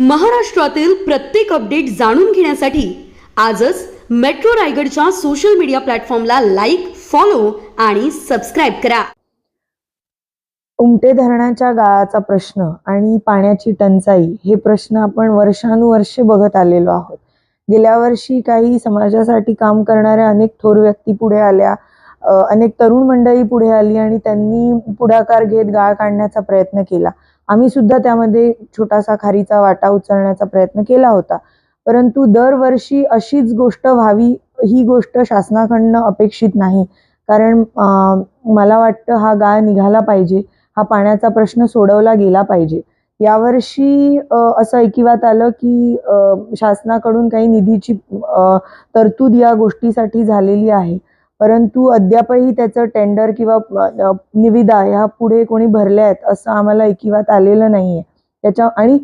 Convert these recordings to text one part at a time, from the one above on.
महाराष्ट्रातील प्रत्येक अपडेट जाणून घेण्यासाठी आजच मेट्रो रायगडच्या सोशल मीडिया प्लॅटफॉर्मला लाईक फॉलो आणि सबस्क्राईब करा. उमटे धरणाच्या गाळाचा प्रश्न आणि पाण्याची टंचाई हे प्रश्न आपण वर्षानुवर्षे बघत आलेलो आहोत. गेल्या वर्षी काही समाजासाठी काम करणाऱ्या अनेक थोर व्यक्ती पुढे आल्या अनेक तरुण मंडळी पुढे आली आणि त्यांनी पुढाकार घेत गाळ काढण्याचा प्रयत्न केला. आम्ही सुद्धा त्यामध्ये छोटासा खारीचा वाटा उचलण्याचा प्रयत्न केला होता. परंतु दरवर्षी अशीच गोष्ट व्हावी ही गोष्ट शासनाकडनं अपेक्षित नाही. कारण मला वाटतं हा गाळ निघाला पाहिजे हा पाण्याचा प्रश्न सोडवला गेला पाहिजे. यावर्षी असं ऐकिवात आलं की शासनाकडून काही निधीची तरतूद या गोष्टीसाठी झालेली आहे. परंतु अद्यापही त्याचं टेंडर किंवा निविदा ह्या पुढे कोणी भरल्या आहेत असं आम्हाला ऐकिवात आलेलं नाही आहे त्याच्या आणि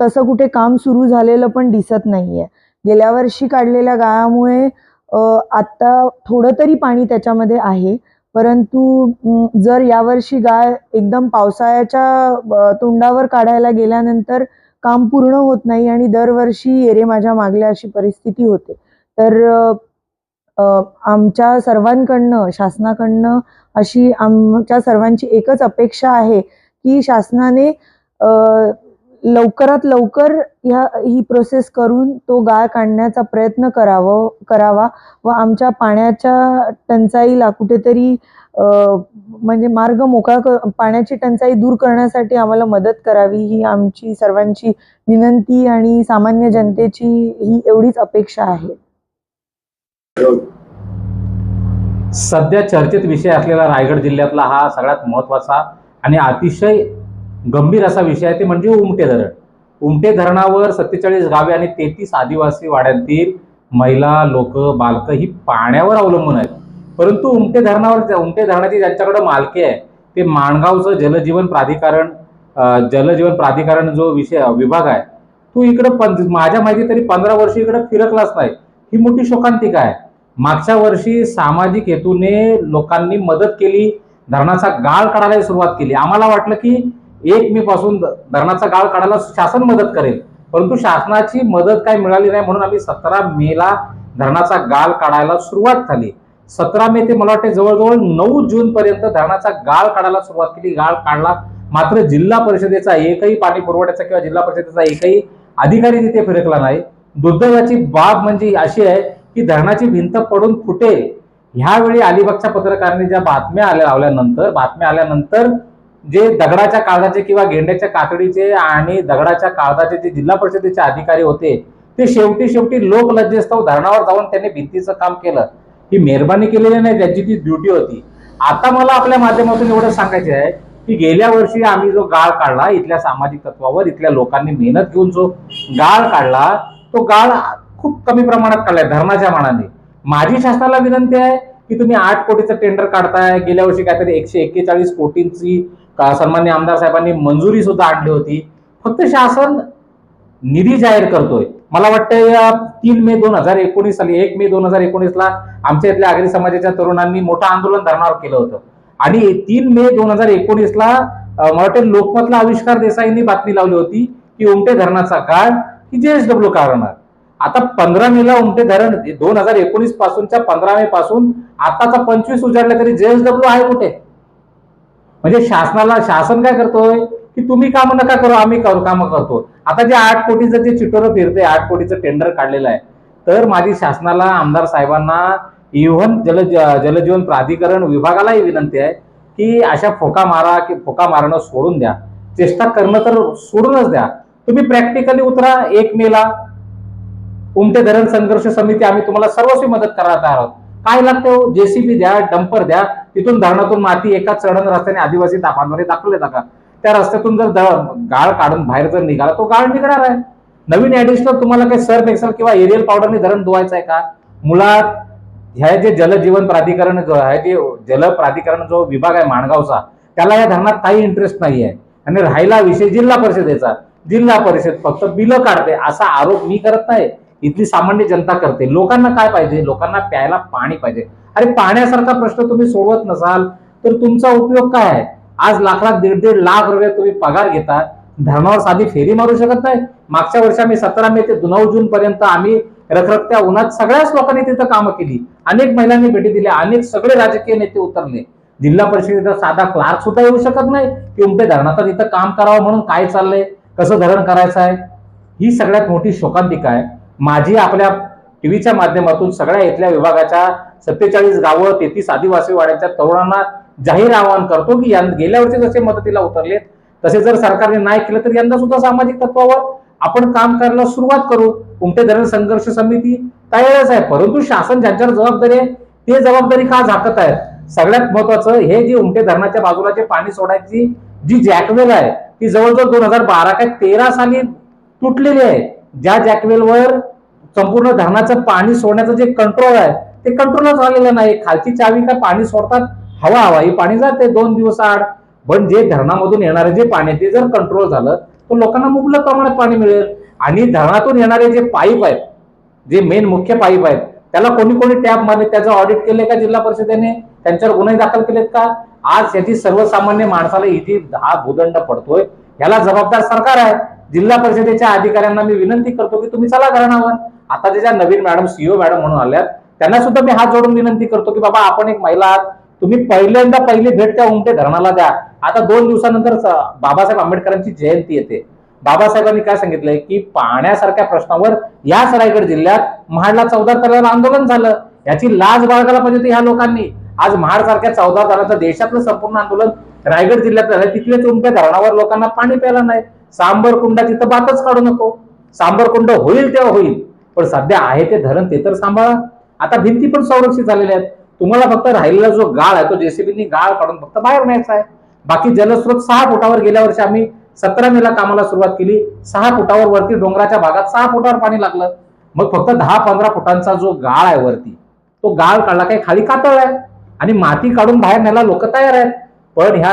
तसं कुठे काम सुरू झालेलं पण दिसत नाही आहे गेल्या वर्षी काढलेल्या गाळामुळे आत्ता थोडं तरी पाणी त्याच्यामध्ये आहे. परंतु जर यावर्षी गाळ एकदम पावसाळ्याच्या तोंडावर काढायला गेल्यानंतर काम पूर्ण होत नाही आणि दरवर्षी येरे माझ्या मागल्या अशी परिस्थिती होते. तर आमच्या सर्वांकडनं शासनाकडनं अशी आमच्या सर्वांची एकच अपेक्षा आहे की शासनाने लवकरात लवकर ह्या ही प्रोसेस करून तो गाळ काढण्याचा प्रयत्न करावं करावा व आमच्या पाण्याच्या टंचाईला कुठेतरी म्हणजे मार्ग मोकळा कर पाण्याची टंचाई दूर करण्यासाठी आम्हाला मदत करावी ही आमची सर्वांची विनंती आणि सामान्य जनतेची ही एवढीच अपेक्षा आहे. सध्या चर्चेत विषय असलेला रायगड जिल्ह्यातला हा सगळ्यात महत्त्वाचा आणि अतिशय गंभीर असा विषय आहे ते म्हणजे उमटे धरण. उमटे धरणावर सत्तेचाळीस गावे आणि तेहतीस आदिवासी वाड्यांतील महिला लोक बालकं ही पाण्यावर अवलंबून आहेत. परंतु उमटे धरणावर उमटे धरणाची ज्यांच्याकडे मालकी आहे ते माणगावचं जलजीवन प्राधिकरण जलजीवन प्राधिकरण जो विषय विभाग आहे तो इकडं माझ्या माहिती तरी पंधरा वर्ष इकडे फिरकलाच नाही. ही मोठी शोकांतिका आहे. मागच्या वर्षी सामाजिक हेतूने लोकांनी मदत केली धरणाचा गाळ काढायला सुरुवात केली. आम्हाला वाटलं की एक मे पासून धरणाचा गाळ काढायला शासन मदत करेल. परंतु शासनाची मदत काही मिळाली नाही म्हणून आम्ही सतरा मेला धरणाचा गाळ काढायला सुरुवात झाली. सतरा मे ते मला वाटते जवळजवळ नऊ जून पर्यंत धरणाचा गाळ काढायला सुरुवात केली. गाळ काढला मात्र जिल्हा परिषदेचा एकही पाणी पुरवठ्याचा किंवा जिल्हा परिषदेचा एकही अधिकारी तिथे फिरकला नाही. दुर्दैवाची बाब म्हणजे अशी आहे की धरणाची भिंत पडून फुटेल. ह्यावेळी अलिबागच्या पत्रकारांनी ज्या बातम्या आल्या लावल्यानंतर बातम्या आल्यानंतर जे दगडाच्या काळजाचे किंवा गेंड्याच्या कातडीचे आणि दगडाच्या काळजाचे जे जिल्हा परिषदेचे अधिकारी होते ते शेवटी शेवटी लोक लज्जेस्तव धरणावर जाऊन त्यांनी भिंतीचं काम केलं. ही मेहरबानी केलेली नाही त्यांची ती ड्युटी होती. आता मला आपल्या माध्यमातून एवढं सांगायचं आहे की गेल्या वर्षी आम्ही जो गाळ काढला इथल्या सामाजिक तत्वावर इथल्या लोकांनी मेहनत घेऊन जो गाळ काढला तो गाळ खूप कमी प्रमाणात काढलाय धरणाच्या मानाने. माझी शासनाला विनंती आहे की तुम्ही आठ कोटीचं टेंडर काढताय. गेल्या वर्षी काहीतरी एकशे एक्केचाळीस कोटींची सन्मान्य आमदार साहेबांनी मंजुरी सुद्धा आणली होती. फक्त शासन निधी जाहीर करतोय. मला वाटतं या तीन मे दोन हजार एकोणीस साली एक मे दोन हजार एकोणीसला आमच्या इथल्या आगरी समाजाच्या तरुणांनी मोठं आंदोलन धरणावर केलं होतं. आणि तीन मे दोन हजार एकोणीसला मला वाटतं लोकमतला आविष्कार देसाईंनी बातमी लावली होती की उमटे धरणाचा काळ ही जेएसडब्ल्यू काढणार. आता पंधरा मेला उमटे धरण दोन हजार एकोणीस पासूनच्या पंधरा मे पासून आताचा पंचवीस उजाडला तरी जेएसडब्ल्यू आहे कुठे? म्हणजे शासनाला शासन काय करतोय? की तुम्ही काम नका करू आम्ही करू कामं करतो. आता जे आठ कोटीचं जे चिटोरं फिरते आठ कोटीचं टेंडर काढलेलं आहे तर माझी शासनाला आमदार साहेबांना इव्हन जल जलजीवन प्राधिकरण विभागालाही विनंती आहे की अशा फोका मारा की फोका मारणं सोडून द्या. चेष्टा करणं तर सोडूनच द्या. तुम्ही प्रॅक्टिकली उतरा एक मेला. उमटे धरण संघर्ष समिती आम्ही तुम्हाला सर्वस्वी मदत करत आहोत. काय लागतं? जेसीबी द्या डंपर द्या तिथून धरणातून माती एका चढण रस्त्याने आदिवासी तापांवर दाखवले जातात. त्या रस्त्यातून जर गाळ काढून बाहेर जर निघाला तो गाळ निघणार आहे. नवीन ऍडिशनल तुम्हाला काही सर्फ एक्सल किंवा एरियल पावडरने धरण धुवायचं आहे का? मुळात ह्या जे जलजीवन प्राधिकरण जो आहे जे जल प्राधिकरण जो विभाग आहे माणगावचा त्याला या धरणात काही इंटरेस्ट नाही आहे. आणि राहिला विषय जिल्हा परिषदेचा. जिल्हा परिषद फक्त बिलं काढते असा आरोप मी करत नाही. इथली सामान्य जनता करते. लोकांना काय पाहिजे? लोकांना प्यायला पाणी पाहिजे. अरे पाण्यासारखा प्रश्न तुम्ही सोडवत नसाल तर तुमचा उपयोग काय आहे? आज लाख दीड दीड लाख रुपये तुम्ही पगार घेता धरणावर साधी फेरी मारू शकत नाही? मागच्या वर्षी आम्ही सतरा मे ते नऊ जून पर्यंत आम्ही रखरखत्या उन्हात सगळ्याच लोकांनी तिथं कामं केली. अनेक महिलांनी भेटी दिल्या अनेक सगळे राजकीय नेते उतरले. जिल्हा परिषदेचा साधा क्लार्क सुद्धा येऊ शकत नाही. की उमटे धरणाचं तिथं काम करावं म्हणून काय चाललंय? कसं धरण करायचं आहे? ही सगळ्यात मोठी शोकांतिका आहे. माझी आपल्या टीव्हीच्या माध्यमातून सगळ्या इथल्या विभागाच्या सत्तेचाळीस गावं तेहतीस आदिवासी वाड्याच्या तरुणांना जाहीर आवाहन करतो की गेल्या वर्षी जसे मदतीला उतरले तसे जर सरकारने नाही केलं तर यंदा सुद्धा सामाजिक तत्वावर आपण काम करायला सुरुवात करू. उमटे धरण संघर्ष समिती तयारच आहे परंतु शासन ज्यांच्यावर जबाबदारी आहे ते जबाबदारी का झाकत आहेत? सगळ्यात महत्वाचं हे जे उमटे धरणाच्या बाजूला जे पाणी सोडायची जी जॅकवेल आहे ती जवळजवळ दोन हजार बारा काय तेरा साली तुटलेली आहे. ज्या जॅकवेलवर संपूर्ण धरणाचं पाणी सोडण्याचं जे कंट्रोल आहे ते कंट्रोलच झालेलं नाही. खालची चावी काय पाणी सोडतात? हवा हवा. ही पाणी जाते दोन दिवस आड. पण जे धरणामधून येणारे जे पाणी ते जर कंट्रोल झालं तर लोकांना मुबलक प्रमाणात पाणी मिळेल. आणि धरणातून येणारे जे पाईप आहेत जे मेन मुख्य पाईप आहेत त्याला कोणी कोणी टॅप मारले? त्याचं ऑडिट केले का जिल्हा परिषदेने? त्यांच्यावर गुन्हे दाखल केलेत का? आज याची सर्वसामान्य माणसाला इथे हा भूदंड पडतोय. याला जबाबदार सरकार आहे. जिल्हा परिषदेच्या अधिकाऱ्यांना मी विनंती करतो की तुम्ही चला घराणावर आता त्याच्या नवीन मॅडम सीओ मॅडम म्हणून आल्यात त्यांना सुद्धा मी हात जोडून विनंती करतो की बाबा आपण एक महिला आहात. तुम्ही पहिल्यांदा पहिली भेट त्या उमटे धरणाला द्या. आता दोन दिवसानंतर बाबासाहेब आंबेडकरांची जयंती येते. बाबासाहेबांनी काय सांगितलंय की पाण्यासारख्या प्रश्नावर याच रायगड जिल्ह्यात महाडला चौदा तलाला आंदोलन झालं. याची लाज बाळगायला पाहिजे ह्या लोकांनी. आज महाड सारख्या चौदा तलाचं देशातलं संपूर्ण आंदोलन रायगड जिल्ह्यात झालं तिथल्या उमट्या धरणावर लोकांना पाणी प्यायला नाही. सांबर कुंडा तिथं बातच काढू नको. सांबर कुंड होईल तेव्हा होईल. पण सध्या आहे ते धरण ते तर सांभाळा. आता भिंती पण संरक्षित झालेल्या आहेत. तुम्हाला फक्त राहिलेला जो गाळ आहे तो जेसीबीनी गाळ काढून फक्त बाहेर न्यायचा आहे. बाकी जलस्रोत सहा फुटावर गेल्या वर्षी आम्ही सतरा मेला कामाला सुरुवात केली. सहा फुटावर वरती डोंगराच्या भागात सहा फुटावर पाणी लागलं. मग फक्त दहा पंधरा फुटांचा जो गाळ आहे वरती तो गाळ काढला काही खाली कातळ आहे. आणि माती काढून बाहेर न्यायला लोक तयार आहेत. पण ह्या